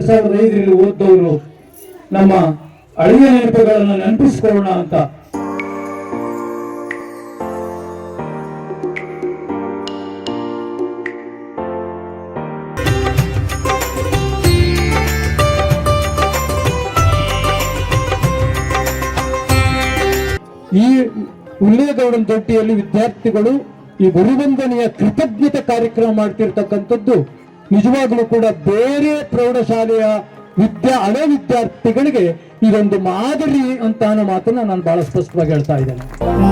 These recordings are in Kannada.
ಸಾವಿರದ ಐದರಲ್ಲಿ ಓದ್ದವರು ನಮ್ಮ ಅಳಿಯ ನೆನಪುಗಳನ್ನು ನೆನಪಿಸಿಕೊಳ್ಳೋಣ ಅಂತ. ಈ ಉಲ್ಲೇಗೌಡನ ತೊಟ್ಟಿಯಲ್ಲಿ ವಿದ್ಯಾರ್ಥಿಗಳು ಈ ಗುರುವಂದನೆಯ ಕೃತಜ್ಞತೆ ಕಾರ್ಯಕ್ರಮ ಮಾಡ್ತಿರ್ತಕ್ಕಂಥದ್ದು ನಿಜವಾಗ್ಲೂ ಕೂಡ ಬೇರೆ ಪ್ರೌಢಶಾಲೆಯ ವಿದ್ಯಾ ಹಳೆ ವಿದ್ಯಾರ್ಥಿಗಳಿಗೆ ಇದೊಂದು ಮಾದರಿ ಅಂತ ಅನ್ನೋ ಮಾತನ್ನ ನಾನು ಬಹಳ ಸ್ಪಷ್ಟವಾಗಿ ಹೇಳ್ತಾ ಇದ್ದೇನೆ.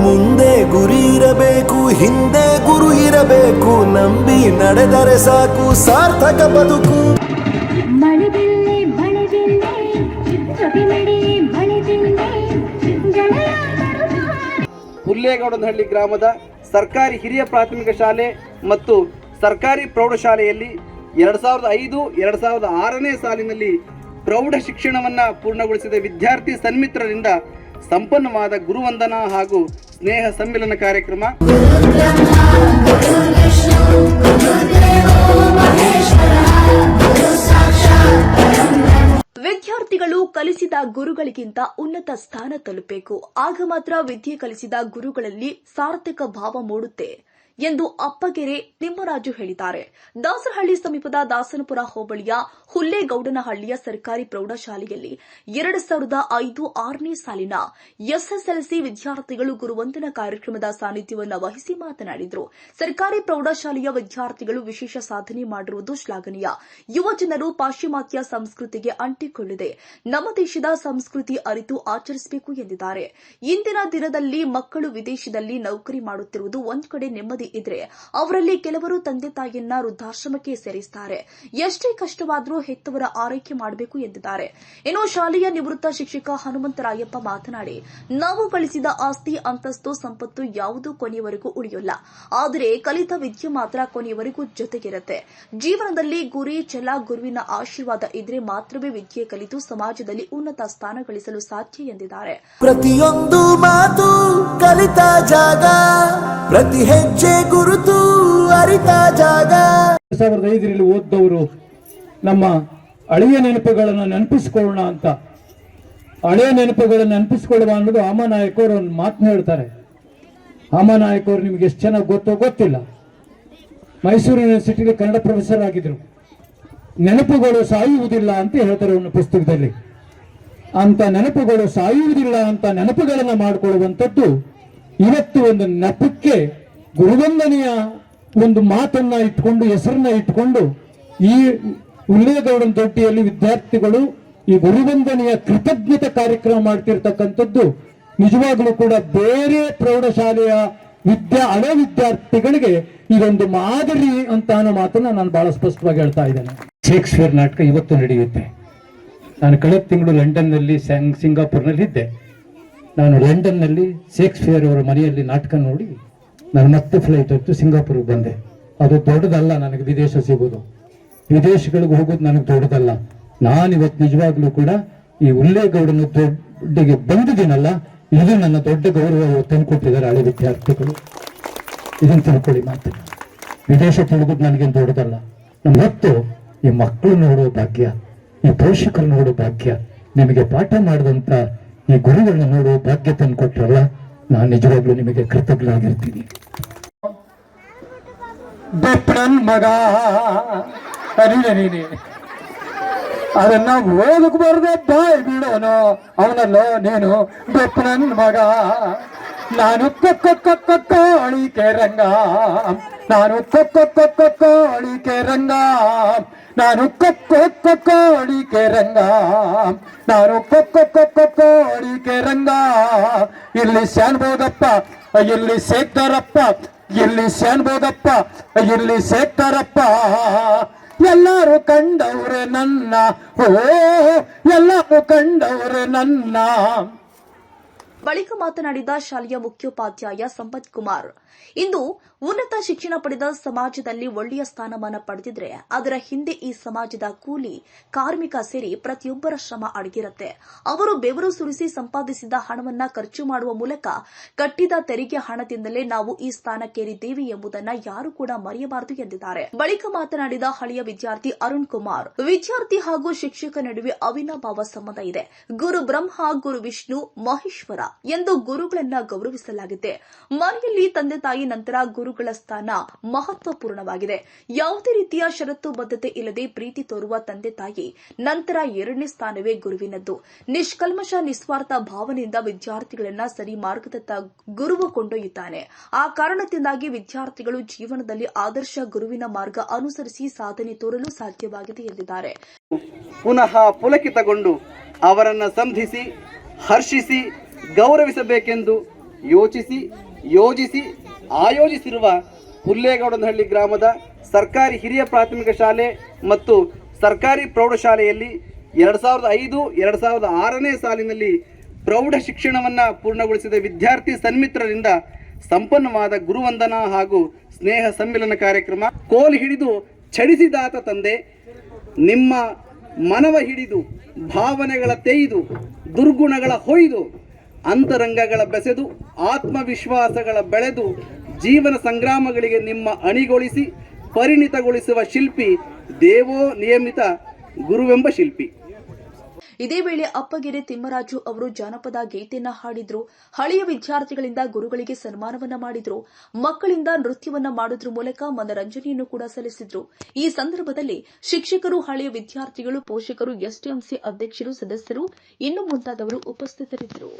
ಮುಂದೆ ಗುರಿ ಇರಬೇಕು ಹಿಂದೆ ಗುರು ಇರಬೇಕು ನಂಬಿ ನಡೆದರೆ ಸಾಕು ಸಾರ್ಥಕ ಬದುಕು. ಹುಲ್ಲೇಗೌಡನಹಳ್ಳಿ ಗ್ರಾಮದ ಸರ್ಕಾರಿ ಹಿರಿಯ ಪ್ರಾಥಮಿಕ ಶಾಲೆ ಮತ್ತು ಸರ್ಕಾರಿ ಪ್ರೌಢಶಾಲೆಯಲ್ಲಿ ಎರಡು ಸಾವಿರದ ಐದು, ಎರಡು ಸಾವಿರದ ಆರನೇ ಸಾಲಿನಲ್ಲಿ ಪ್ರೌಢ ಶಿಕ್ಷಣವನ್ನು ಪೂರ್ಣಗೊಳಿಸಿದ ವಿದ್ಯಾರ್ಥಿ ಸನ್ಮಿತ್ರರಿಂದ ಸಂಪನ್ನವಾದ ಗುರುವಂದನಾ ಹಾಗೂ ಸ್ನೇಹ ಸಮ್ಮಿಲನ ಕಾರ್ಯಕ್ರಮ. ವಿದ್ಯಾರ್ಥಿಗಳು ಕಲಿಸಿದ ಗುರುಗಳಿಗಿಂತ ಉನ್ನತ ಸ್ಥಾನ ತಲುಪಬೇಕು. ಆಗ ಮಾತ್ರ ವಿದ್ಯೆ ಕಲಿಸಿದ ಗುರುಗಳಲ್ಲಿ ಸಾರ್ಥಕ ಭಾವ ಮೂಡುತ್ತೆ. ಎಂದು ಅಪ್ಪಗೆರೆ ತಿಮ್ಮರಾಜು ಹೇಳಿದ್ದಾರೆ. ದಾಸರಹಳ್ಳಿ ಸಮೀಪದ ದಾಸನಪುರ ಹೋಬಳಿಯ ಹುಲ್ಲೇಗೌಡನಹಳ್ಳಿಯ ಸರ್ಕಾರಿ ಪ್ರೌಢಶಾಲೆಯಲ್ಲಿ ಎರಡು ಸಾವಿರದ ಐದು ಆರನೇ ಸಾಲಿನ ಎಸ್ಎಸ್ಎಲ್ಸಿ ವಿದ್ಯಾರ್ಥಿಗಳು ಗುರುವಂದನ ಕಾರ್ಯಕ್ರಮದ ಸಾನ್ನಿಧ್ಯವನ್ನು ವಹಿಸಿ ಮಾತನಾಡಿದರು. ಸರ್ಕಾರಿ ಪ್ರೌಢಶಾಲೆಯ ವಿದ್ಯಾರ್ಥಿಗಳು ವಿಶೇಷ ಸಾಧನೆ ಮಾಡಿರುವುದು ಶ್ಲಾಘನೀಯ. ಯುವಜನರು ಪಾಶ್ಚಿಮಾತ್ಯ ಸಂಸ್ಕೃತಿಗೆ ಅಂಟಿಕೊಳ್ಳದೆ ನಮ್ಮ ದೇಶದ ಸಂಸ್ಕೃತಿ ಅರಿತು ಆಚರಿಸಬೇಕು ಎಂದಿದ್ದಾರೆ. ಇಂದಿನ ದಿನದಲ್ಲಿ ಮಕ್ಕಳು ವಿದೇಶದಲ್ಲಿ ನೌಕರಿ ಮಾಡುತ್ತಿರುವುದು ಒಂದು ಕಡೆ ನೆಮ್ಮದಿ ಇದ್ರೆ ಅವರಲ್ಲಿ ಕೆಲವರು ತಂದೆ ತಾಯಿಯನ್ನ ವೃದ್ಧಾಶ್ರಮಕ್ಕೆ ಸೇರಿಸುತ್ತಾರೆ ಎಷ್ಟೇ ಕಷ್ಟವಾದರೂ ಹೆತ್ತವರ ಆರೈಕೆ ಮಾಡಬೇಕು ಎಂದಿದ್ದಾರೆ. ಇನ್ನು ಶಾಲೆಯ ನಿವೃತ್ತ ಶಿಕ್ಷಕ ಹನುಮಂತರಾಯಪ್ಪ ಮಾತನಾಡಿ, ನಾವು ಗಳಿಸಿದ ಆಸ್ತಿ, ಅಂತಸ್ತು, ಸಂಪತ್ತು ಯಾವುದೂ ಕೊನೆಯವರೆಗೂ ಉಳಿಯಲ್ಲ. ಆದರೆ ಕಲಿತ ವಿದ್ಯೆ ಮಾತ್ರ ಕೊನೆಯವರೆಗೂ ಜೊತೆಗಿರುತ್ತೆ. ಜೀವನದಲ್ಲಿ ಗುರಿ, ಛಲ, ಗುರುವಿನ ಆಶೀರ್ವಾದ ಇದ್ರೆ ಮಾತ್ರವೇ ವಿದ್ಯೆ ಕಲಿತು ಸಮಾಜದಲ್ಲಿ ಉನ್ನತ ಸ್ಥಾನ ಗಳಿಸಲು ಸಾಧ್ಯ ಎಂದಿದ್ದಾರೆ. ಪ್ರತಿಯೊಂದು ಮಾತು ಕಲಿತ ಜಾಗ. ಪ್ರತಿ ಹೆಜ್ಜೆ ಗುರುತು ಅರಿತ ಜಾಗ. ಸಾವಿರದ ಐದರಲ್ಲಿ ಓದ್ದವರು ನಮ್ಮ ಹಳೆಯ ನೆನಪುಗಳನ್ನು ನೆನಪಿಸ್ಕೊಳ್ಳೋಣ ಅಂತ. ಹಳೆಯ ನೆನಪುಗಳನ್ನು ನೆನಪಿಸ್ಕೊಳ್ಳುವ ಅನ್ನೋದು ಅಮನಾಯಕ್ ಅವರು ಒಂದು ಮಾತನ್ನ ಹೇಳ್ತಾರೆ. ಅಮನಾಯಕ್ ನಿಮಗೆ ನಿಮ್ಗೆ ಎಷ್ಟು ಚೆನ್ನಾಗಿ ಗೊತ್ತೋ ಗೊತ್ತಿಲ್ಲ. ಮೈಸೂರು ಯೂನಿವರ್ಸಿಟಿಲಿ ಕನ್ನಡ ಪ್ರೊಫೆಸರ್ ಆಗಿದ್ರು. ನೆನಪುಗಳು ಸಾಯುವುದಿಲ್ಲ ಅಂತ ಹೇಳ್ತಾರೆ ಒಂದು ಪುಸ್ತಕದಲ್ಲಿ. ಅಂತ ನೆನಪುಗಳು ಸಾಯುವುದಿಲ್ಲ ಅಂತ ನೆನಪುಗಳನ್ನು ಮಾಡಿಕೊಳ್ಳುವಂಥದ್ದು ಇವತ್ತು ಒಂದು ನೆಪಕ್ಕೆ ಗುರುವಂದನೆಯ ಒಂದು ಮಾತನ್ನ ಇಟ್ಕೊಂಡು, ಹೆಸರನ್ನ ಇಟ್ಕೊಂಡು ಈ ಉಲ್ಲೇಗೌಡನ ದೊಡ್ಡಿಯಲ್ಲಿ ವಿದ್ಯಾರ್ಥಿಗಳು ಈ ಗುರುವಂದನೆಯ ಕೃತಜ್ಞತೆ ಕಾರ್ಯಕ್ರಮ ಮಾಡ್ತಿರ್ತಕ್ಕಂಥದ್ದು ನಿಜವಾಗ್ಲೂ ಕೂಡ ಬೇರೆ ಪ್ರೌಢಶಾಲೆಯ ವಿದ್ಯಾ, ಹಳೆ ವಿದ್ಯಾರ್ಥಿಗಳಿಗೆ ಇದೊಂದು ಮಾದರಿ ಅಂತ ಅನ್ನೋ ಮಾತನ್ನ ನಾನು ಬಹಳ ಸ್ಪಷ್ಟವಾಗಿ ಹೇಳ್ತಾ ಇದ್ದೇನೆ. ಶೇಕ್ಸ್ಪಿಯರ್ ನಾಟಕ ಇವತ್ತು ನಡೆಯುತ್ತೆ. ನಾನು ಕಳೆದ ತಿಂಗಳು ಲಂಡನ್ನಲ್ಲಿ ಸ್ಯಾಂಗ್ ಸಿಂಗಾಪುರ್ನಲ್ಲಿ ಇದ್ದೆ ನಾನು ಲಂಡನ್ನಲ್ಲಿ ಶೇಕ್ಸ್ಪಿಯರ್ ಅವರ ಮನೆಯಲ್ಲಿ ನಾಟಕ ನೋಡಿ ನಾನು ಮತ್ತೆ ಫ್ಲೈಟ್ ಹತ್ತು ಸಿಂಗಾಪುರ್ಗೆ ಬಂದೆ. ಅದು ದೊಡ್ಡದಲ್ಲ, ನನಗೆ ವಿದೇಶ ಸಿಗೋದು ವಿದೇಶಗಳಿಗೆ ಹೋಗೋದು ನನಗೆ ದೊಡ್ಡದಲ್ಲ. ನಾನು ಇವತ್ತು ನಿಜವಾಗ್ಲೂ ಕೂಡ ಈ ಉಲ್ಲೇಗೌಡನ ದೊಡ್ಡಿಗೆ ಬಂದಿದ್ದೀನಲ್ಲ, ಇದು ನನ್ನ ದೊಡ್ಡ ಗೌರವ ತಂದು ಕೊಟ್ಟಿದ್ದಾರೆ ಹಳೆ ವಿದ್ಯಾರ್ಥಿಗಳು. ಇದನ್ನು ತಿಳ್ಕೊಳ್ಳಿ ಮಾತು ವಿದೇಶ ತಿಳಿಗೋದು ನನಗೇನು ದೊಡ್ಡದಲ್ಲ. ನಮ್ಮ ಹೊತ್ತು ಈ ಮಕ್ಕಳು ನೋಡೋ ಭಾಗ್ಯ, ಈ ಪೋಷಕರು ನೋಡೋ ಭಾಗ್ಯ, ನಿಮಗೆ ಪಾಠ ಮಾಡಿದಂತ ಈ ಗುರುಗಳನ್ನ ನೋಡುವ ಭಾಗ್ಯ ತಂದು ಕೊಟ್ರಲ್ಲ, ನಾನು ನಿಜವಾಗ್ಲೂ ನಿಮಗೆ ಕೃತಜ್ಞಾಗಿರ್ತೀನಿ ಬಿಪ್ರನ್ ಮಗ. ನೀನೆ. ಅದನ್ನ ಓದಕ್ ಬರ್ದೆ ಬಾಯ್ ಬಿಡೋನು ಅವನಲ್ಲೋ ನೀನು ಬಿಪ್ರನ್ ಮಗ. ನಾನು ಕೊಕ್ಕ ಕೊಕ್ಕ ಕೋಳಿಕೆ ರಂಗ ನಾನು ಕೊಕ್ಕ ಕೊಕ್ಕ ಕೋಳಿಕೆ ರಂಗ ನಾನು ಕೊಕ್ಕ ಕೊಕ್ಕ ಕೋಳಿಕೆ ರಂಗ ನಾನು ಕೊಕ್ಕ ಕೊಕ್ಕ ಕೋಳಿಕೆ ರಂಗ ಇಲ್ಲಿ ಶಾನ್ಬೋದಪ್ಪ ಇಲ್ಲಿ ಸೇಕ್ತಾರಪ್ಪ ಇಲ್ಲಿ ಶಾನ್ಬೋದಪ್ಪ ಇಲ್ಲಿ ಸೇಕ್ತಾರಪ್ಪ ಎಲ್ಲರೂ ಕಂಡವ್ರೆ ನನ್ನ ಓ ಎಲ್ಲರೂ ಕಂಡವ್ರೆ ನನ್ನ ಬಳಿಕ ಮಾತನಾಡಿದ ಶಾಲೆಯ ಮುಖ್ಯೋಪಾಧ್ಯಾಯ ಸಂಪತ್ ಕುಮಾರ್. ಇಂದು ಉನ್ನತ ಶಿಕ್ಷಣ ಪಡೆದ ಸಮಾಜದಲ್ಲಿ ಒಳ್ಳೆಯ ಸ್ಥಾನಮಾನ ಪಡೆದಿದ್ರೆ ಅದರ ಹಿಂದೆ ಈ ಸಮಾಜದ ಕೂಲಿ, ಕಾರ್ಮಿಕ ಸೇರಿ ಪ್ರತಿಯೊಬ್ಬರ ಶ್ರಮ ಅಡಗಿರುತ್ತೆ. ಅವರು ಬೆವರು ಸುರಿಸಿ ಸಂಪಾದಿಸಿದ ಹಣವನ್ನ ಖರ್ಚು ಮಾಡುವ ಮೂಲಕ ಕಟ್ಟಿದ ತೆರಿಗೆ ಹಣದಿಂದಲೇ ನಾವು ಈ ಸ್ಥಾನಕ್ಕೇರಿದ್ದೇವೆ ಎಂಬುದನ್ನ ಯಾರು ಕೂಡ ಮರೆಯಬಾರದು ಎಂದಿದ್ದಾರೆ. ಬಳಿಕ ಮಾತನಾಡಿದ ಹಳೆಯ ವಿದ್ಯಾರ್ಥಿ ಅರುಣ್ ಕುಮಾರ್, ವಿದ್ಯಾರ್ಥಿ ಹಾಗೂ ಶಿಕ್ಷಕ ನಡುವೆ ಅವಿನಾಭಾವ ಸಂಬಂಧ ಇದೆ. ಗುರು ಬ್ರಹ್ಮ ಗುರು ವಿಷ್ಣು ಮಹೇಶ್ವರ ಎಂದು ಗುರುಗಳನ್ನ ಗೌರವಿಸಲಾಗಿದೆ ಮನೆಯಲ್ಲಿ ತಂದೆ ತಾಯಿ ನಂತರ ಗುರುಗಳ ಸ್ಥಾನ ಮಹತ್ವಪೂರ್ಣವಾಗಿದೆ. ಯಾವುದೇ ರೀತಿಯ ಷರತ್ತು ಬದ್ಧತೆ ಇಲ್ಲದೆ ಪ್ರೀತಿ ತೋರುವ ತಂದೆ ತಾಯಿ ನಂತರ ಎರಡನೇ ಸ್ಥಾನವೇ ಗುರುವಿನದ್ದು. ನಿಷ್ಕಲ್ಮಶ, ನಿಸ್ವಾರ್ಥ ಭಾವನೆಯಿಂದ ವಿದ್ಯಾರ್ಥಿಗಳನ್ನ ಸರಿ ಮಾರ್ಗದತ್ತ ಗುರುವು ಕೊಂಡೊಯ್ಯುತ್ತಾನೆ. ಆ ಕಾರಣದಿಂದಾಗಿ ವಿದ್ಯಾರ್ಥಿಗಳು ಜೀವನದಲ್ಲಿ ಆದರ್ಶ ಗುರುವಿನ ಮಾರ್ಗ ಅನುಸರಿಸಿ ಸಾಧನೆ ತೋರಲು ಸಾಧ್ಯವಾಗಿದೆ ಎಂದಿದ್ದಾರೆ. ಪುನಃ ಪುಲಕಿತಗೊಂಡು ಅವರನ್ನು ಸಂಧಿಸಿ, ಹರ್ಷಿಸಿ, ಗೌರವಿಸಬೇಕೆಂದು ಯೋಚಿಸಿ, ಯೋಜಿಸಿ ಆಯೋಜಿಸಿರುವ ಹುಲ್ಲೇಗೌಡನಹಳ್ಳಿ ಗ್ರಾಮದ ಸರ್ಕಾರಿ ಹಿರಿಯ ಪ್ರಾಥಮಿಕ ಶಾಲೆ ಮತ್ತು ಸರ್ಕಾರಿ ಪ್ರೌಢಶಾಲೆಯಲ್ಲಿ ಎರಡು ಸಾವಿರದ ಐದು, ಎರಡು ಸಾವಿರದ ಆರನೇ ಸಾಲಿನಲ್ಲಿ ಪ್ರೌಢ ಶಿಕ್ಷಣವನ್ನು ಪೂರ್ಣಗೊಳಿಸಿದ ವಿದ್ಯಾರ್ಥಿ ಸನ್ಮಿತ್ರರಿಂದ ಸಂಪನ್ನವಾದ ಗುರುವಂದನಾ ಹಾಗೂ ಸ್ನೇಹ ಸಮ್ಮಿಲನ ಕಾರ್ಯಕ್ರಮ. ಕೋಲ್ ಹಿಡಿದು ಛಡಿಸಿದಾತ ತಂದೆ, ನಿಮ್ಮ ಮನವ ಹಿಡಿದು, ಭಾವನೆಗಳ ತೆಯ್ದು, ದುರ್ಗುಣಗಳ ಹೊಯ್ದು, ಅಂತರಂಗಗಳ ಬೆಸೆದು, ಆತ್ಮವಿಶ್ವಾಸಗಳ ಬೆಳೆದು ಜೀವನ ಸಂಗ್ರಾಮಗಳಿಗೆ ನಿಮ್ಮ ಅಣಿಗೊಳಿಸಿ, ಪರಿಣಿತಗೊಳಿಸುವ ಶಿಲ್ಪಿ ದೇವೋ ನಿಯಮಿತ ಗುರುವೆಂಬ ಶಿಲ್ಪಿ. ಇದೇ ವೇಳೆ ಅಪ್ಪಗೆರೆ ತಿಮ್ಮರಾಜು ಅವರು ಜಾನಪದ ಗೀತೆಯನ್ನ ಹಾಡಿದ್ರು. ಹಳೆಯ ವಿದ್ಯಾರ್ಥಿಗಳಿಂದ ಗುರುಗಳಿಗೆ ಸನ್ಮಾನವನ್ನ ಮಾಡಿದ್ರು. ಮಕ್ಕಳಿಂದ ನೃತ್ಯವನ್ನ ಮಾಡೋದ್ರ ಮೂಲಕ ಮನರಂಜನೆಯನ್ನು ಕೂಡ ಸಲ್ಲಿಸಿದ್ರು. ಈ ಸಂದರ್ಭದಲ್ಲಿ ಶಿಕ್ಷಕರು, ಹಳೆಯ ವಿದ್ಯಾರ್ಥಿಗಳು, ಪೋಷಕರು ಎಸ್ಟಿಎಂಸಿ ಅಧ್ಯಕ್ಷರು, ಸದಸ್ಯರು, ಇನ್ನು ಮುಂತಾದವರು ಉಪಸ್ಥಿತರಿದ್ದರು.